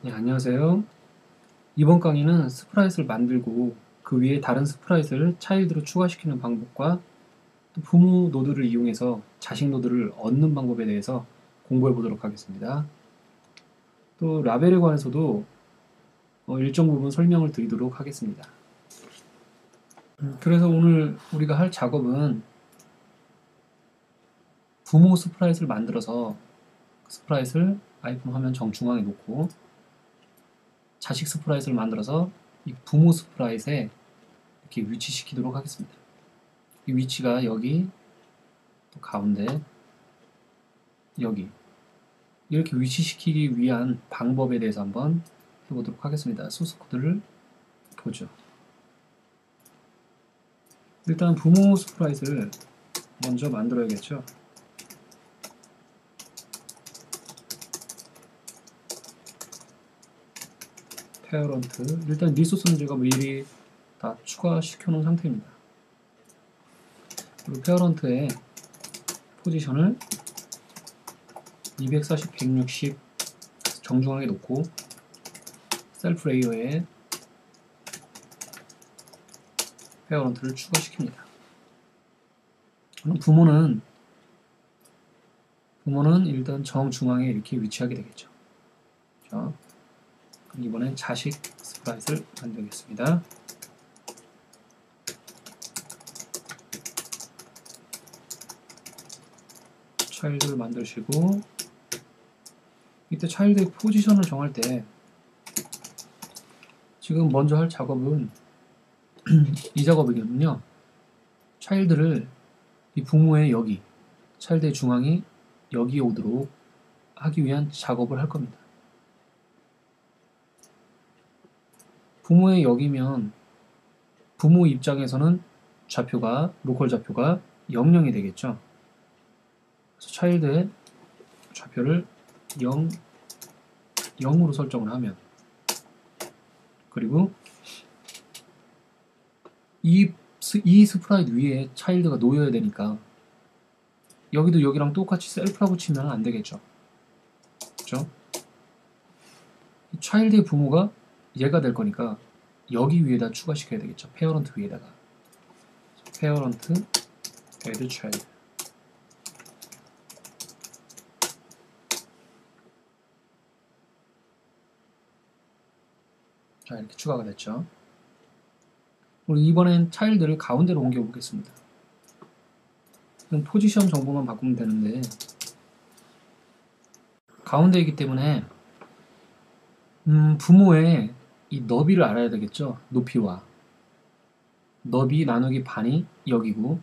네, 안녕하세요. 이번 강의는 스프라잇을 만들고 그 위에 다른 스프라잇을 차일드로 추가시키는 방법과 또 부모 노드를 이용해서 자식 노드를 얻는 방법에 대해서 공부해 보도록 하겠습니다. 또 라벨에 관해서도 어, 일정 부분 설명을 드리도록 하겠습니다. 음, 그래서 오늘 우리가 할 작업은 부모 스프라잇을 만들어서 그 스프라잇을 아이폰 화면 정중앙에 놓고 자식 스프라잇을 만들어서 이 부모 스프라잇에 이렇게 위치시키도록 하겠습니다. 이 위치가 여기 또 가운데 여기 이렇게 위치시키기 위한 방법에 대해서 한번 해보도록 하겠습니다. 소스 코드를 보죠. 일단 부모 스프라잇을 먼저 만들어야겠죠. 페어런트. 일단 리소스는 제가 미리 다 추가시켜 놓은 상태입니다. 그리고 페어런트에 포지션을 240, 160 정중하게 놓고 셀프 레이어에 페어런트를 추가시킵니다. 그럼 부모는 부모는 일단 정중앙에 이렇게 위치하게 되겠죠. 자, 이번엔 자식 스프라잇을 만들겠습니다. 차일드를 만드시고 이때 차일드의 포지션을 정할 때 지금 먼저 할 작업은 이 작업이거든요. 차일드를 이 부모의 여기, 차일드의 중앙이 여기 오도록 하기 위한 작업을 할 겁니다. 부모의 역이면 부모 입장에서는 좌표가 로컬 좌표가 00이 되겠죠. 그래서 차일드의 좌표를 0 0으로 설정을 하면 그리고 이, 이 스프라이트 위에 차일드가 놓여야 되니까 여기도 여기랑 똑같이 셀프라고 치면 안 되겠죠. 그렇죠? 차일드의 부모가 얘가 될 거니까 여기 위에다 추가시켜야 되겠죠. 페어런트 위에다가 페어런트 add child 자 이렇게 추가가 됐죠. 우리 이번엔 차일드를 가운데로 옮겨 보겠습니다. 포지션 정보만 바꾸면 되는데 가운데이기 때문에 음, 부모의 이 너비를 알아야 되겠죠. 높이와 너비 나누기 반이 여기고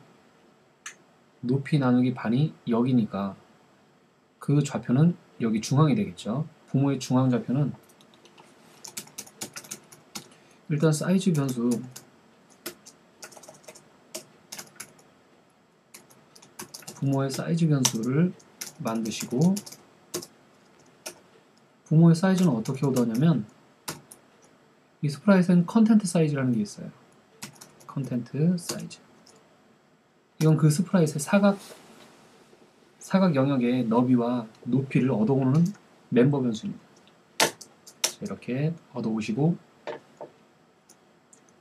높이 나누기 반이 여기니까 그 좌표는 여기 중앙이 되겠죠. 부모의 중앙 좌표는 일단 사이즈 변수 부모의 사이즈 변수를 만드시고 부모의 사이즈는 어떻게 얻었냐면 이 스프라이트는 컨텐트 사이즈라는 게 있어요. 컨텐트 사이즈. 이건 그 스프라이트의 사각 사각 영역의 너비와 높이를 얻어오는 멤버 변수입니다. 이렇게 얻어오시고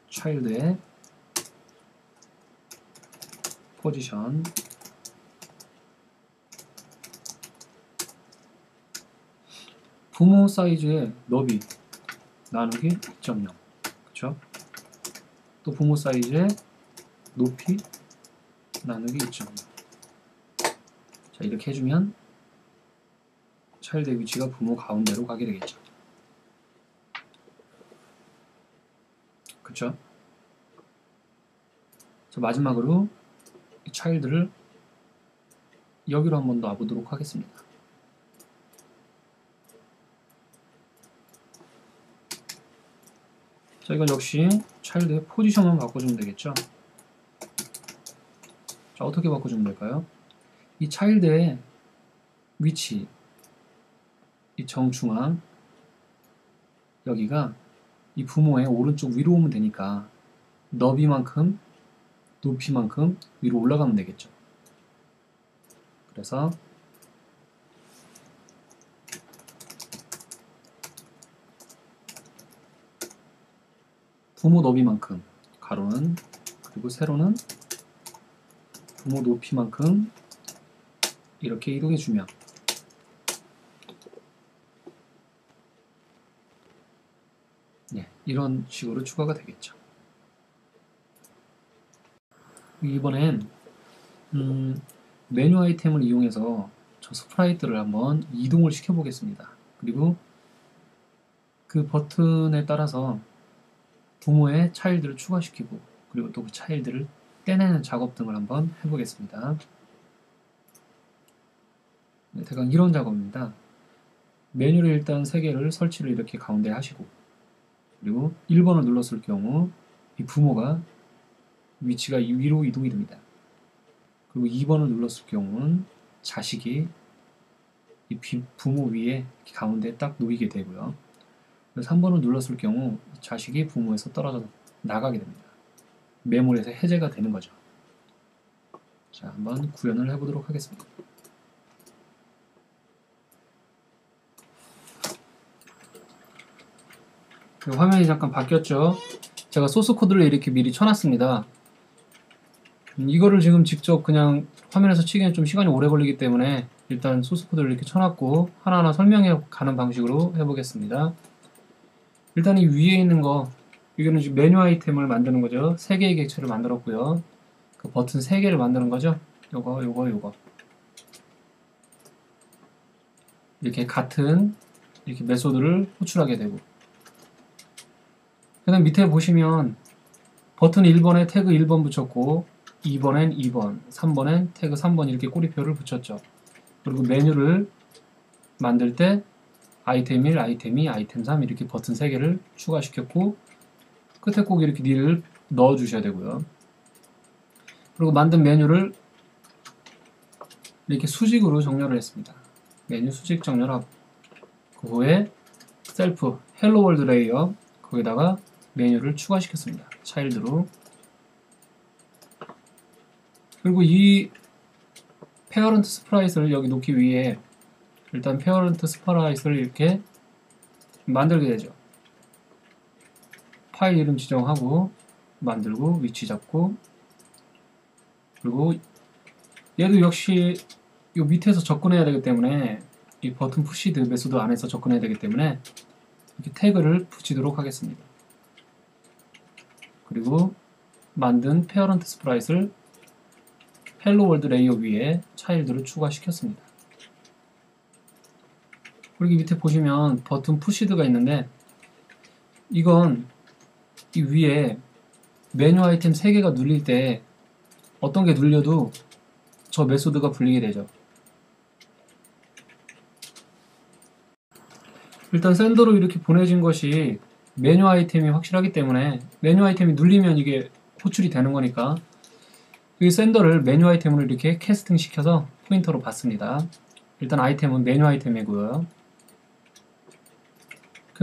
차일드의 포지션 부모 사이즈의 너비 나누기 2.0 그쵸? 또 부모 사이즈의 높이 나누기 2.0 자 이렇게 해주면 차일드의 위치가 부모 가운데로 가게 되겠죠 그쵸? 자 마지막으로 이 차일드를 여기로 한 번 더 와보도록 하겠습니다 자 이건 역시 차일드의 포지션만 바꿔주면 되겠죠? 자 어떻게 바꿔주면 될까요? 이 차일드의 위치 이 정중앙 여기가 이 부모의 오른쪽 위로 오면 되니까 너비만큼 높이만큼 위로 올라가면 되겠죠? 그래서 부모 너비만큼 가로는 그리고 세로는 부모 높이만큼 이렇게 이동해 주면 네, 이런 식으로 추가가 되겠죠. 이번엔 음, 메뉴 아이템을 이용해서 저 스프라이트를 한번 이동을 시켜 보겠습니다. 그리고 그 버튼에 따라서 부모의 차일드를 추가시키고 그리고 또 그 차일드를 떼내는 작업 등을 한번 해보겠습니다. 네, 대강 이런 작업입니다. 메뉴를 일단 3개를 설치를 이렇게 가운데 하시고 그리고 1번을 눌렀을 경우 이 부모가 위치가 위로 이동이 됩니다. 그리고 2번을 눌렀을 경우는 자식이 이 부모 위에 가운데 딱 놓이게 되고요. 3번을 눌렀을 경우 자식이 부모에서 떨어져 나가게 됩니다. 메모리에서 해제가 되는 거죠. 자, 한번 구현을 해보도록 하겠습니다. 화면이 잠깐 바뀌었죠. 제가 소스 코드를 이렇게 미리 쳐놨습니다. 음, 이거를 지금 직접 그냥 화면에서 치기엔 좀 시간이 오래 걸리기 때문에 일단 소스 코드를 이렇게 쳐놨고 하나하나 설명해 가는 방식으로 해보겠습니다. 일단 이 위에 있는 거 이거는 지금 메뉴 아이템을 만드는 거죠. 3개의 객체를 만들었고요. 그 버튼 3개를 만드는 거죠. 요거 요거 요거 이렇게 같은 이렇게 메소드를 호출하게 되고 그 다음 밑에 보시면 버튼 1번에 태그 1번 붙였고 2번엔 2번, 3번엔 태그 3번 이렇게 꼬리표를 붙였죠. 그리고 메뉴를 만들 때 아이템 1, 아이템 2, 아이템 3 이렇게 버튼 3개를 추가시켰고 끝에 꼭 이렇게 닐을 넣어 주셔야 되고요. 그리고 만든 메뉴를 이렇게 수직으로 정렬을 했습니다. 메뉴 수직 정렬하고 그 후에 셀프 헬로 월드 레이어 거기다가 메뉴를 추가시켰습니다. 차일드로 그리고 이 페어런트 스프라이트를 여기 놓기 위해 일단 페어런트 스프라이트를 이렇게 만들게 되죠. 파일 이름 지정하고 만들고 위치 잡고 그리고 얘도 역시 이 밑에서 접근해야 되기 때문에 이 버튼 푸시드 메소드 안에서 접근해야 되기 때문에 이렇게 태그를 붙이도록 하겠습니다. 그리고 만든 페어런트 스프라이트를 헬로 월드 레이어 위에 차일드를 추가시켰습니다. 그리고 밑에 보시면 버튼 푸시드가 있는데 이건 이 위에 메뉴 아이템 3개가 눌릴 때 어떤 게 눌려도 저 메소드가 불리게 되죠. 일단 샌더로 이렇게 보내진 것이 메뉴 아이템이 확실하기 때문에 메뉴 아이템이 눌리면 이게 호출이 되는 거니까 이 샌더를 메뉴 아이템으로 이렇게 캐스팅 시켜서 포인터로 받습니다. 일단 아이템은 메뉴 아이템이고요.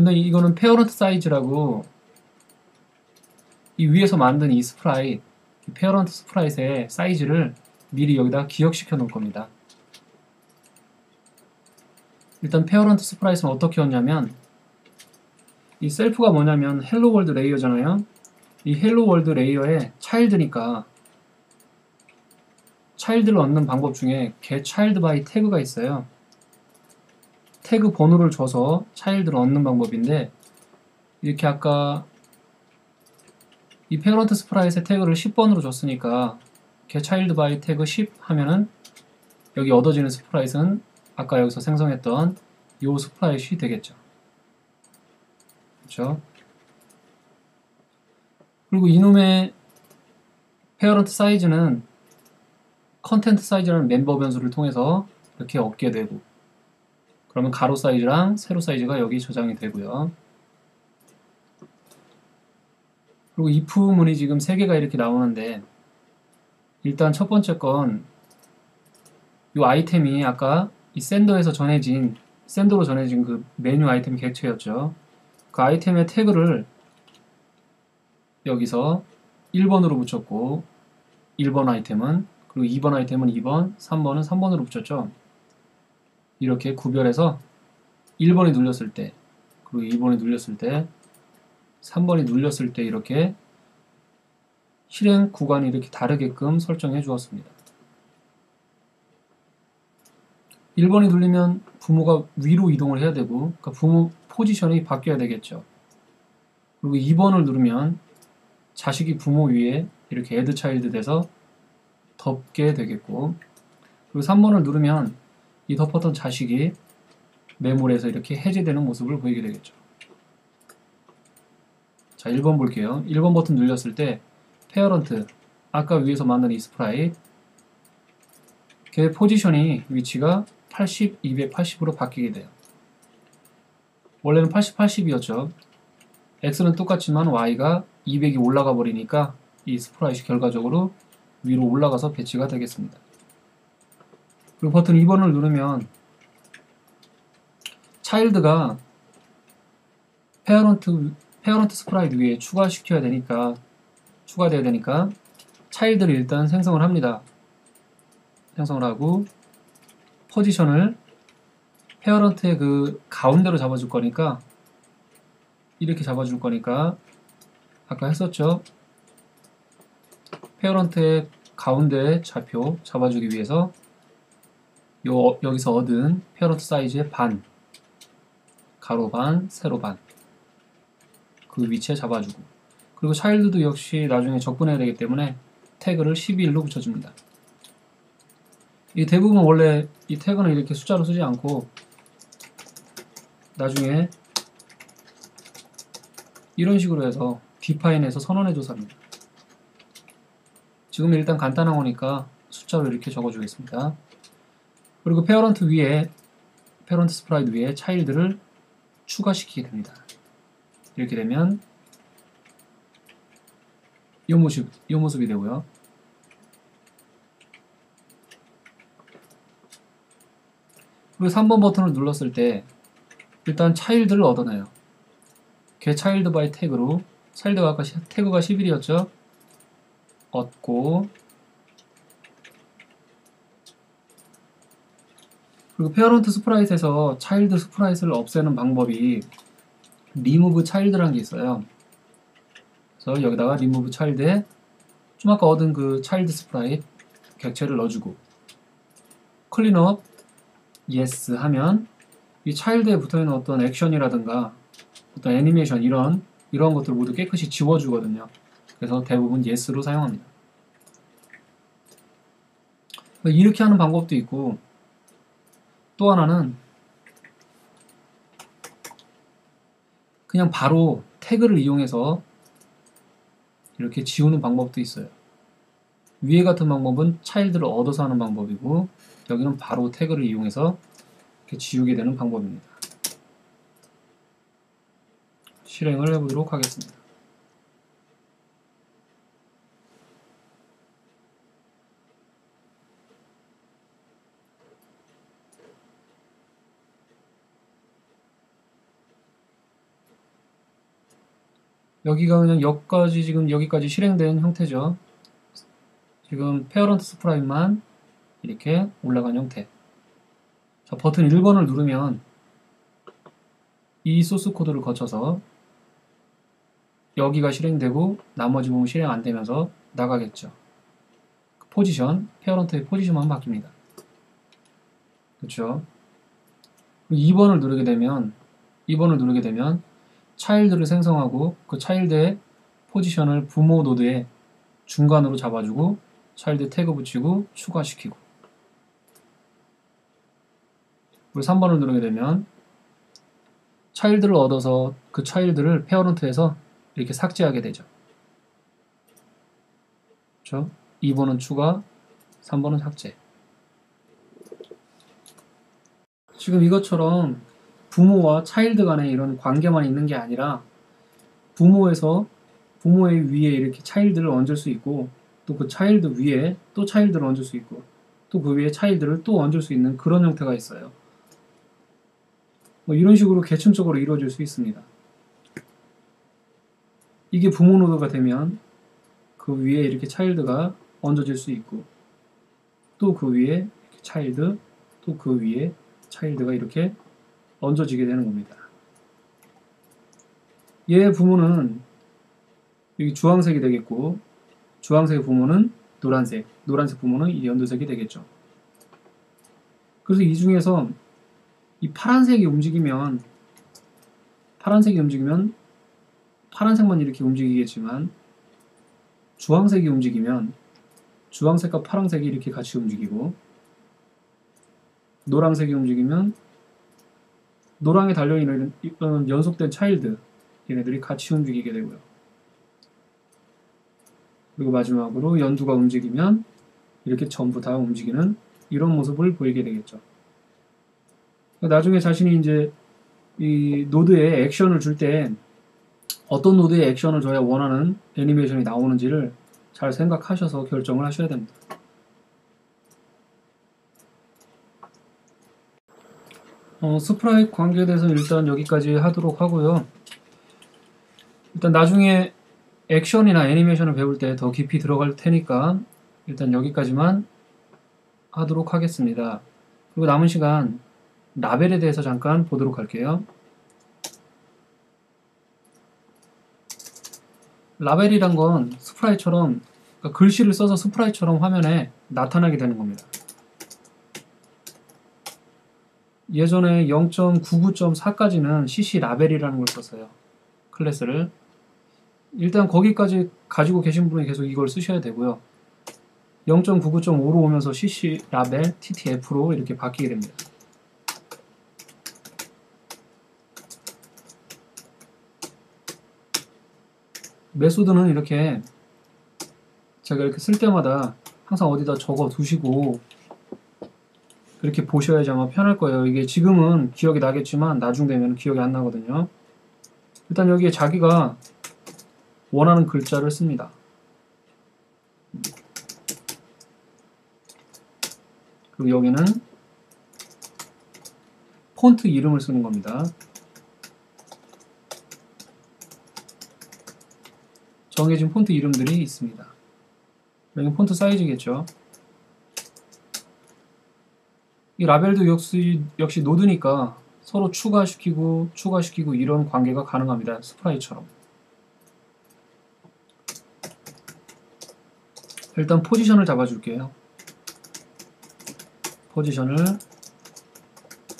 근데 이거는 페어런트 사이즈라고 이 위에서 만든 이 스프라잇, 이 페어런트 스프라잇의 사이즈를 미리 여기다 기억시켜 놓을 겁니다. 일단 페어런트 스프라잇은 어떻게 했냐면 이 셀프가 뭐냐면 헬로 월드 레이어잖아요. 이 헬로 월드 레이어의 차일드니까 차일드를 얻는 방법 중에 get child by 태그가 있어요. 태그 번호를 줘서 차일드를 얻는 방법인데 이렇게 아까 이 페어런트 스프라이트의 태그를 10번으로 줬으니까 get child by 태그 10 하면은 여기 얻어지는 스프라이트는 아까 여기서 생성했던 요 스프라이트이 되겠죠. 그렇죠? 그리고 이놈의 페어런트 사이즈는 컨텐트 사이즈라는 멤버 변수를 통해서 이렇게 얻게 되고 그러면 가로 사이즈랑 세로 사이즈가 여기 저장이 되고요. 그리고 if 문이 지금 3개가 이렇게 나오는데 일단 첫 번째 건 이 아이템이 아까 이 샌더에서 전해진 샌더로 전해진 그 메뉴 아이템 객체였죠. 그 아이템의 태그를 여기서 1번으로 붙였고 1번 아이템은 그리고 2번 아이템은 2번, 3번은 3번으로 붙였죠. 이렇게 구별해서 1번이 눌렸을 때 그리고 2번이 눌렸을 때 3번이 눌렸을 때 이렇게 실행 구간이 이렇게 다르게끔 설정해 주었습니다. 1번이 눌리면 부모가 위로 이동을 해야 되고 그러니까 부모 포지션이 바뀌어야 되겠죠. 그리고 2번을 누르면 자식이 부모 위에 이렇게 애드 차일드 돼서 덮게 되겠고 그리고 3번을 누르면 이 덮었던 자식이 메모리에서 이렇게 해제되는 모습을 보이게 되겠죠. 자, 1번 볼게요. 1번 버튼 눌렸을 때 페어런트 아까 위에서 만든 이 스프라잇 걔 포지션이 위치가 80, 280으로 바뀌게 돼요. 원래는 80, 80이었죠. x는 똑같지만 y가 200이 올라가 버리니까 이 스프라잇이 결과적으로 위로 올라가서 배치가 되겠습니다. 그리고 버튼 2번을 누르면 차일드가 페어런트 페어런트 스프라이드 위에 추가시켜야 되니까 추가돼야 되니까 차일드를 일단 생성을 합니다. 생성을 하고 포지션을 페어런트의 그 가운데로 잡아줄 거니까 이렇게 잡아줄 거니까 아까 했었죠. 페어런트의 가운데 좌표 잡아주기 위해서 요, 여기서 얻은 페어런트 사이즈의 반 가로 반, 세로 반 그 위치에 잡아주고 그리고 차일드도 역시 나중에 적분해야 되기 때문에 태그를 12일로 붙여줍니다. 이 대부분 원래 이 태그는 이렇게 숫자로 쓰지 않고 나중에 이런 식으로 해서 디파인해서 선언해 줘서합니다 지금 일단 간단한 거니까 숫자로 이렇게 적어주겠습니다. 그리고 페어런트 위에 페어런트 스프라이드 위에 차일드를 추가시키게 됩니다. 이렇게 되면 이 모습, 이 모습이 되고요. 그리고 3번 버튼을 눌렀을 때 일단 차일드를 얻어내요. get child by 태그로 차일드가 아까 태그가 11이었죠? 얻고 그리고 페어런트 스프라이트에서 차일드 스프라이트를 없애는 방법이 리무브 차일드라는 게 있어요. 그래서 여기다가 리무브 차일드에 좀 아까 얻은 그 차일드 스프라이트 객체를 넣어주고 클린업 yes 하면 이 차일드에 붙어있는 어떤 액션이라든가 어떤 애니메이션 이런 이런 것들 모두 깨끗이 지워주거든요. 그래서 대부분 yes로 사용합니다. 이렇게 하는 방법도 있고 또 하나는 그냥 바로 태그를 이용해서 이렇게 지우는 방법도 있어요. 위에 같은 방법은 차일드를 얻어서 하는 방법이고 여기는 바로 태그를 이용해서 이렇게 지우게 되는 방법입니다. 실행을 해보도록 하겠습니다. 여기가 그냥 여기까지 지금 여기까지 실행된 형태죠. 지금 페어런트 스프라임만 이렇게 올라간 형태. 자, 버튼 1번을 누르면 이 소스 코드를 거쳐서 여기가 실행되고 나머지 부분 실행 안 되면서 나가겠죠. 포지션, 페어런트의 포지션만 바뀝니다. 그렇죠? 2번을 누르게 되면 2번을 누르게 되면 차일드를 생성하고 그 차일드의 포지션을 부모 노드의 중간으로 잡아주고 차일드 태그 붙이고 추가시키고 그리고 3번을 누르게 되면 차일드를 얻어서 그 차일드를 페어런트에서 이렇게 삭제하게 되죠. 그렇죠? 2번은 추가, 3번은 삭제. 지금 이것처럼 부모와 차일드 간의 이런 관계만 있는 게 아니라 부모에서 부모의 위에 이렇게 차일드를 얹을 수 있고 또 그 차일드 위에 또 차일드를 얹을 수 있고 또 그 위에 차일드를 또 얹을 수 있는 그런 형태가 있어요. 뭐 이런 식으로 개천적으로 이루어질 수 있습니다. 이게 부모 노드가 되면 그 위에 이렇게 차일드가 얹어질 수 있고 또 그 위에 차일드 또 그 위에 차일드가 이렇게 얹어지게 되는 겁니다. 얘의 부모는 여기 주황색이 되겠고 주황색의 부모는 노란색, 노란색 부모는 이 연두색이 되겠죠. 그래서 이 중에서 이 파란색이 움직이면 파란색이 움직이면 파란색만 이렇게 움직이겠지만 주황색이 움직이면 주황색과 파란색이 이렇게 같이 움직이고 노란색이 움직이면 노랑에 달려있는 연속된 차일드 얘네들이 같이 움직이게 되고요. 그리고 마지막으로 연두가 움직이면 이렇게 전부 다 움직이는 이런 모습을 보이게 되겠죠. 나중에 자신이 이제 이 노드에 액션을 줄 때 어떤 노드에 액션을 줘야 원하는 애니메이션이 나오는지를 잘 생각하셔서 결정을 하셔야 됩니다. 어, 스프라이트 관계에 대해서는 일단 여기까지 하도록 하고요. 일단 나중에 액션이나 애니메이션을 배울 때 더 깊이 들어갈 테니까 일단 여기까지만 하도록 하겠습니다. 그리고 남은 시간 라벨에 대해서 잠깐 보도록 할게요. 라벨이란 건 스프라이처럼 그러니까 글씨를 써서 스프라이처럼 화면에 나타나게 되는 겁니다. 예전에 0.99.4까지는 CC 라벨이라는 걸 썼어요. 클래스를. 일단 거기까지 가지고 계신 분은 계속 이걸 쓰셔야 되고요. 0.99.5로 오면서 CC 라벨 TTF로 이렇게 바뀌게 됩니다. 메소드는 이렇게 제가 이렇게 쓸 때마다 항상 어디다 적어 두시고 그렇게 보셔야지 아마 편할 거예요. 이게 지금은 기억이 나겠지만 나중 되면 기억이 안 나거든요. 일단 여기에 자기가 원하는 글자를 씁니다. 그리고 여기는 폰트 이름을 쓰는 겁니다. 정해진 폰트 이름들이 있습니다. 여기 폰트 사이즈겠죠. 이 라벨도 역시, 역시 노드니까 서로 추가시키고 추가시키고 이런 관계가 가능합니다. 스프라이처럼. 일단 포지션을 잡아줄게요. 포지션을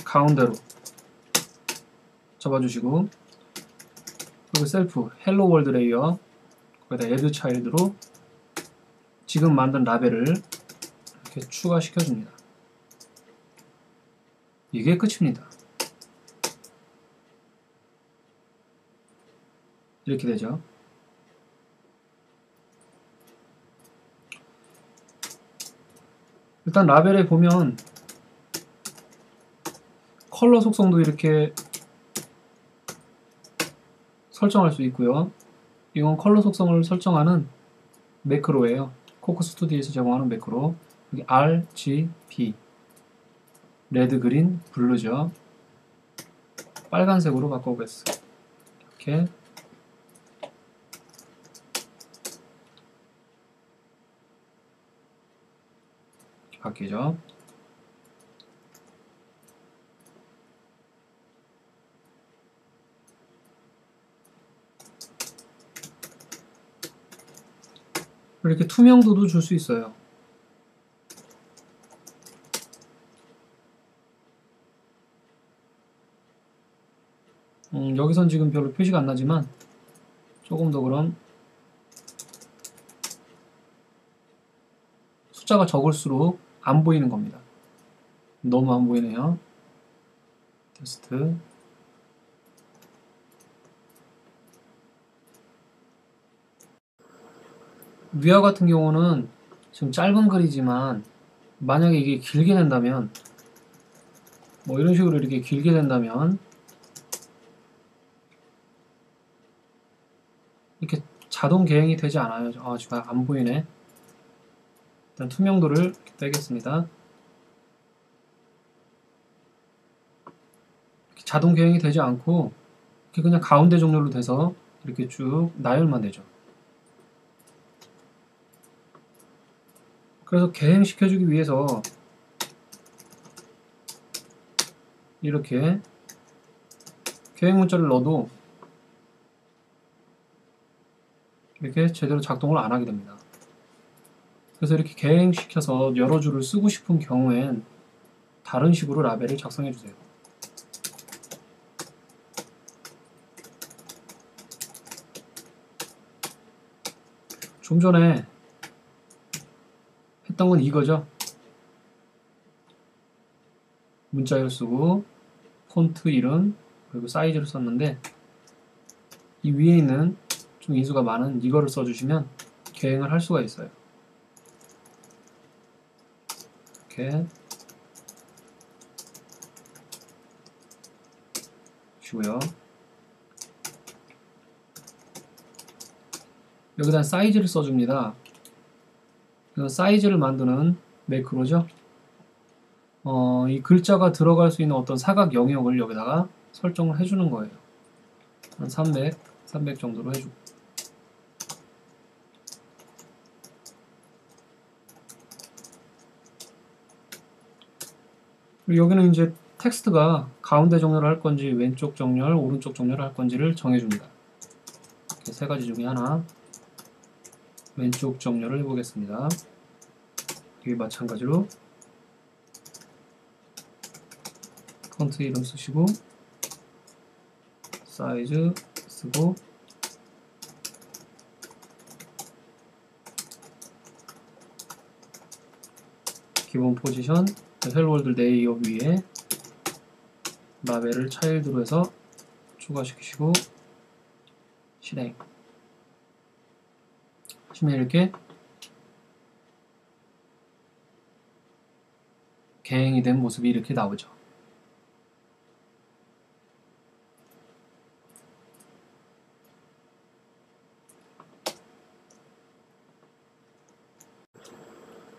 가운데로 잡아주시고 그리고 셀프 헬로 월드 레이어 거기다 에드 차일드로 지금 만든 라벨을 이렇게 추가시켜 줍니다. 이게 끝입니다. 이렇게 되죠. 일단 라벨에 보면 컬러 속성도 이렇게 설정할 수 있고요. 이건 컬러 속성을 설정하는 매크로예요. 코코 스튜디오에서 제공하는 매크로. 여기 R, G, B. 레드, 그린, 블루죠. 빨간색으로 바꿔보겠어요. 이렇게. 바뀌죠. 이렇게 투명도도 줄 수 있어요. 음, 여기선 지금 별로 표시가 안 나지만 조금 더 그럼 숫자가 적을수록 안 보이는 겁니다. 너무 안 보이네요. 테스트 위와 같은 경우는 지금 짧은 글이지만 만약에 이게 길게 된다면 뭐 이런 식으로 이렇게 길게 된다면 이렇게 자동 개행이 되지 않아요. 아, 지금 안 보이네. 일단 투명도를 빼겠습니다. 자동 개행이 되지 않고 이렇게 그냥 가운데 정렬로 돼서 이렇게 쭉 나열만 되죠. 그래서 개행시켜주기 위해서 이렇게 개행 문자를 넣어도 이렇게 제대로 작동을 안 하게 됩니다. 그래서 이렇게 개행시켜서 여러 줄을 쓰고 싶은 경우엔 다른 식으로 라벨을 작성해 주세요. 좀 전에 했던 건 이거죠. 문자를 쓰고 폰트 이름 그리고 사이즈를 썼는데 이 위에 있는 좀 인수가 많은 이거를 써주시면 개행을 할 수가 있어요. 이렇게 주고요. 여기다 사이즈를 써줍니다. 그 사이즈를 만드는 매크로죠. 어, 이 글자가 들어갈 수 있는 어떤 사각 영역을 여기다가 설정을 해주는 거예요. 한 300, 300 정도로 해주고. 여기는 이제 텍스트가 가운데 정렬을 할 건지 왼쪽 정렬, 오른쪽 정렬을 할 건지를 정해줍니다. 이렇게 세 가지 중에 하나 왼쪽 정렬을 해보겠습니다. 여기 마찬가지로 폰트 이름 쓰시고 사이즈 쓰고 기본 포지션 헬로월드 레이업 위에 라벨을 차일드로 해서 추가시키시고 실행 하시면 이렇게 개행이 된 모습이 이렇게 나오죠.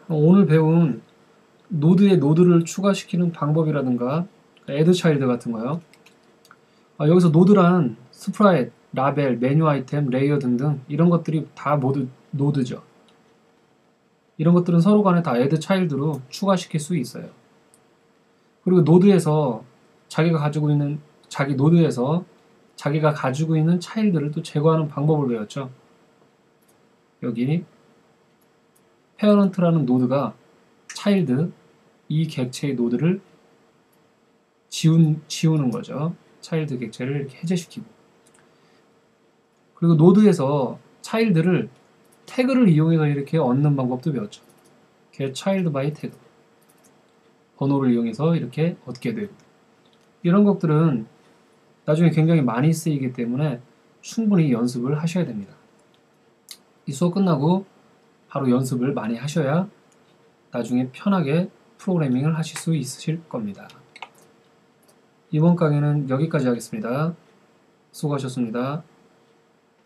오늘 배운 노드에 노드를 추가시키는 방법이라든가 애드 차일드 같은 거요. 아, 여기서 노드란 스프라잇, 라벨, 메뉴 아이템, 레이어 등등 이런 것들이 다 모두 노드죠. 이런 것들은 서로 간에 다 애드 차일드로 추가시킬 수 있어요. 그리고 노드에서 자기가 가지고 있는 자기 노드에서 자기가 가지고 있는 차일드를 또 제거하는 방법을 배웠죠. 여기 페어런트라는 노드가 차일드 이 객체의 노드를 지운, 지우는 거죠. 차일드 객체를 해제시키고 그리고 노드에서 차일드를 태그를 이용해서 이렇게 얻는 방법도 배웠죠. get child 태그 번호를 이용해서 이렇게 얻게 되고 이런 것들은 나중에 굉장히 많이 쓰이기 때문에 충분히 연습을 하셔야 됩니다. 이 수업 끝나고 바로 연습을 많이 하셔야 나중에 편하게 프로그래밍을 하실 수 있으실 겁니다. 이번 강의는 여기까지 하겠습니다. 수고하셨습니다.